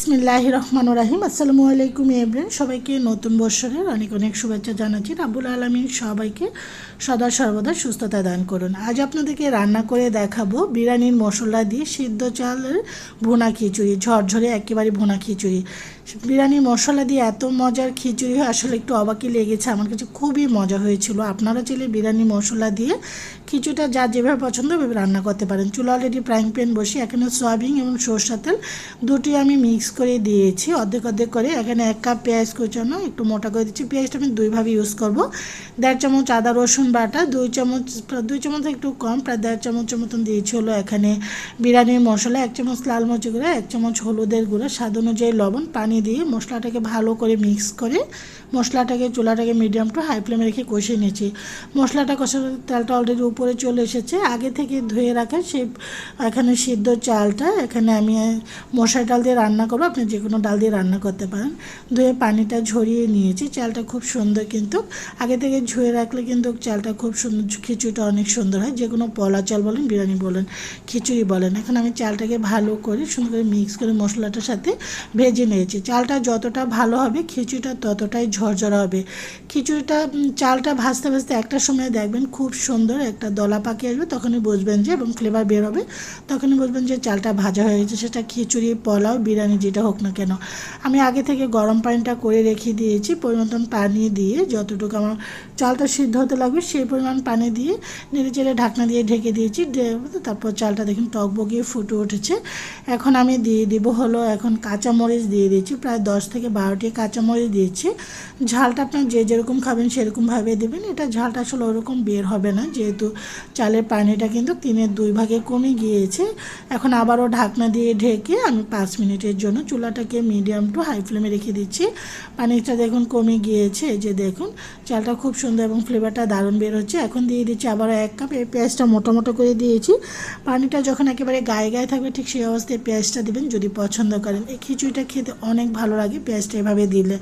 বিসমিল্লাহ রহমান রাহিম। আসসালামু আলাইকুম এব্রেন সবাইকে নতুন বৎসরের অনেক অনেক শুভেচ্ছা জানাচ্ছি। রাবুল আলমিন সবাইকে সদা সর্বদা সুস্থতা দান করুন। আজ আপনাদেরকে রান্না করে দেখাবো বিরিয়ানির মশলা দিয়ে সিদ্ধ চালের ভুনা খিচুড়ি, ঝরঝরে একেবারে ভুনা খিচুড়ি। বিরিয়ানির মশলা দিয়ে এত মজার খিচুড়ি হয়, আসলে একটু অবাকই লেগেছে। আমার কাছে খুবই মজা হয়েছিল। আপনারা চাইলে বিরিয়ানি মশলা দিয়ে খিচুড়িটা যা যেভাবে পছন্দ ওইভাবে রান্না করতে পারেন। চুলা অলরেডি ফ্রাইং প্যান বসে এখানে সয়াবিন এবং সরষা তেল দুটি আমি মিক্স করে দিয়েছি, অর্ধেক অর্ধেক করে। এখানে এক কাপ পেঁয়াজ কুচানো, একটু মোটা করে দিচ্ছি। পেঁয়াজটা আমি দুইভাবে ইউজ করব। দেড় চামচ আদা, রসুন বাটা, দুই চামচ দুই চামচ একটু কম, প্রায় দেড় চামচের মতন দিয়েছি হলো এখানে বিরিয়ানির মশলা। এক চামচ লাল মরিচ গুঁড়া, এক চামচ হলুদের গুঁড়া, স্বাদ অনুযায়ী লবণ, পানি দিয়ে মশলাটাকে ভালো করে মিক্স করে মশলাটাকে, চুলাটাকে মিডিয়াম টু হাই ফ্লেমে রেখে কষিয়ে নিয়েছি। মশলাটা কষার তেলটা অলরেডি উপরে চলে এসেছে। আগে থেকে ধুয়ে রাখা সেই, এখানে সিদ্ধ চালটা, এখানে আমি মশার ডাল দিয়ে রান্না করব। আপনি যে কোনো ডাল দিয়ে রান্না করতে পারেন। ধুয়ে পানিটা ঝরিয়ে নিয়েছি। চালটা খুব সুন্দর কিন্তু আগে থেকে ঝুয়ে রাখলে কিন্তু চালটা খুব সুন্দর, খিচুড়িটা অনেক সুন্দর হয়। যে কোনো পলা চাল বলেন, বিরিয়ানি বলেন, খিচুড়ি বলেন। এখন আমি চালটাকে ভালো করে সুন্দর করে মিক্স করে মশলাটার সাথে ভেজে নিয়েছি। চালটা যতটা ভালো হবে, খিচুড়িটা ততটাই ঝরঝরা হবে। খিচুড়িটা চালটা ভাজতে ভাজতে একটা সময় দেখবেন খুব সুন্দর একটা দলা পাকি আসবে, তখনই বুঝবেন যে, এবং ফ্লেভার বের হবে। তখনই বুঝবেন যে, চালটা ভাজা হয়ে গেছে। সেটা খিচুড়ি, পোলাও, বিরিয়ানি যেটা হোক না কেন। আমি আগে থেকে গরম পানিটা করে রেখে দিয়েছি পরিমাণ পানি দিয়ে যতটুকু আমার চালটা সিদ্ধ হতে লাগবে সেই পরিমাণ পানি দিয়ে নেড়ে চেড়ে ঢাকনা দিয়ে ঢেকে দিয়েছি তারপর চালটা দেখুন টক বগিয়ে ফুটে উঠেছে। এখন আমি দিয়ে দিব হলো এখন কাঁচামরিচ দিয়ে দিয়েছি, প্রায় দশ থেকে বারোটি কাঁচামরিচ দিয়েছি। ঝালটা আপনার যে যেরকম খাবেন সেরকমভাবে দেবেন, এটা ঝালটা আসলে ওরকম বের হবে না, যেহেতু চালের পানিটা কিন্তু তিনের দুই ভাগে কমে গিয়েছে। এখন আবারও ঢাকনা দিয়ে ঢেকে আমি পাঁচ মিনিটের জন্য চুলাটাকে মিডিয়াম টু হাই ফ্লেমে রেখে দিচ্ছি। পানিটা দেখুন কমে গিয়েছে যে দেখুন, চালটা খুব সুন্দর এবং ফ্লেভারটা দারুণ বের হচ্ছে। এখন দিয়ে দিচ্ছি আবারও এক কাপ এই পেঁয়াজটা মোটা মোটো করে দিয়েছি। পানিটা যখন একেবারে গায়ে গায়ে থাকবে, ঠিক সেই অবস্থায় পেঁয়াজটা দিবেন যদি পছন্দ করেন। এই খিচুড়িটা খেতে অনেক ভালো লাগে পেঁয়াজটা এভাবে দিলে।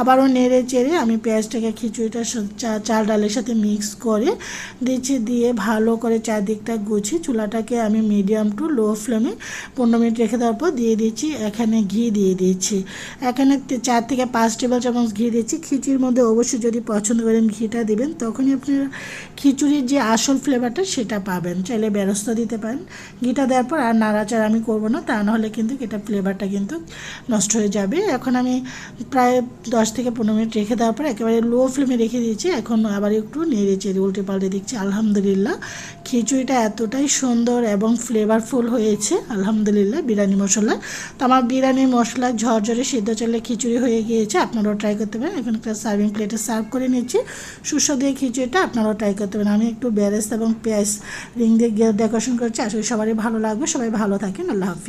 আবারও নেড়ে চেড়ে আমি পেঁয়াজটাকে খিচুড়িটা চাল ডালের সাথে মিক্স করে দিচ্ছি, দিয়ে ভালো করে চারদিকটা গুছিয়ে চুলাটাকে আমি মিডিয়াম টু লো ফ্লেমে পনেরো মিনিট রেখে দেওয়ার পর দিয়ে দিচ্ছি এখানে ঘি দিয়ে দিয়েছি। এখানে চার থেকে পাঁচ টেবিল চামচ ঘি দিয়েছি। খিচুড়ির মধ্যে অবশ্যই যদি পছন্দ করেন ঘিটা দিবেন, তখনই আপনারা খিচুড়ির যে আসল ফ্লেভারটা সেটা পাবেন। চাইলে বেরস্তা দিতে পারেন। ঘিটা দেওয়ার পর আর নাড়াচাড়া আমি করব না, তা নাহলে কিন্তু এটা ফ্লেভারটা কিন্তু নষ্ট হয়ে যাবে। এখন আমি প্রায় দশ থেকে পনেরো মিনিট রেখে দেওয়ার পর একেবারে লো ফ্লেমে রেখে দিয়েছি। এখন আবার একটু নেড়ে উল্টে পাল্টে দিচ্ছি আলহামদুলিল্লাহ। খিচুড়িটা এতটাই সুন্দর এবং ফ্লেভারফুল হয়েছে, আলহামদুলিল্লাহ, বিরিয়ানি মশলা। তো আমার বিরিয়ানির মশলা, ঝরঝরে সিদ্ধ চলে খিচুড়ি হয়ে গিয়েছে, আপনারাও ট্রাই করতে পারেন। এখন একটা সার্ভিং প্লেটে সার্ভ করে নিচ্ছি। সুস্বাদু এই খিচুড়িটা আপনারাও ট্রাই করতে পারেন। আমি একটু বেরেস্তা এবং পেঁয়াজ রিং দিয়ে ডেকোরেশন করছি। আসলে সবারই ভালো লাগবে। সবাই ভালো থাকেন। আল্লাহ হাফিজ।